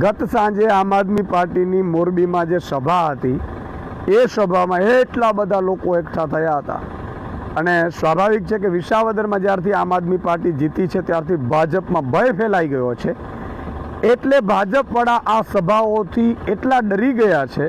ગત સાંજે આમ આદમી પાર્ટીની મોરબીમાં જે સભા હતી, એ સભામાં એટલા બધા લોકો એકઠા થયા હતા. અને સ્વાભાવિક છે કે વિસાવદરમાં જ્યારથી આમ આદમી પાર્ટી જીતી છે, ત્યારથી ભાજપમાં ભય ફેલાઈ ગયો છે. એટલે ભાજપવાળા આ સભાઓથી એટલા ડરી ગયા છે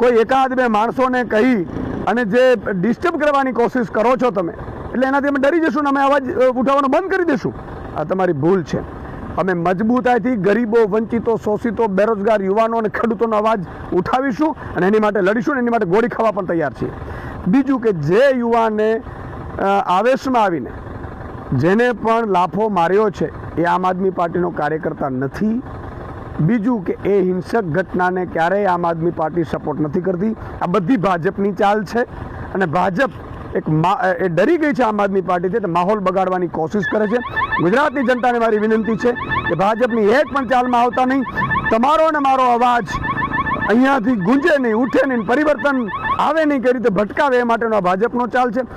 કોઈ એકાદ બે માણસોને કહી અને જે ડિસ્ટર્બ કરવાની કોશિશ કરો છો તમે, એટલે એનાથી અમે ડરી જશું ને અમે અવાજ ઉઠાવવાનું બંધ કરી દઈશું. આ તમારી ભૂલ છે. અમે મજબૂતાઈથી ગરીબો, વંચિતો, શોષિતો, બેરોજગાર યુવાનો અને ખેડૂતોનો અવાજ ઉઠાવીશું અને એની માટે લડીશું એની માટે ગોળી ખાવા પણ તૈયાર છીએ. બીજું કે જે યુવાને આવેશમાં આવીને જેને પણ લાફો માર્યો છે, એ આમ આદમી પાર્ટીનો કાર્યકર્તા નથી. બીજું કે એ હિંસક ઘટનાને ક્યારેય આમ આદમી પાર્ટી સપોર્ટ નથી કરતી. આ બધી ભાજપની ચાલ છે અને ભાજપ એક એ ડરી ગઈ છે આમ આદમી પાર્ટીથી એટલે માહોલ બગાડવાની કોશિશ કરે છે. ગુજરાતની જનતાને મારી વિનંતી છે કે ભાજપની એક પણ ચાલમાં આવતા નહીં. તમારો અને મારો અવાજ અહીંયાથી ગુંજે નહીં, ઉઠે નહીં, પરિવર્તન આવે નહીં, કઈ રીતે ભટકાવે એ માટેનો આ ભાજપનો ચાલ છે.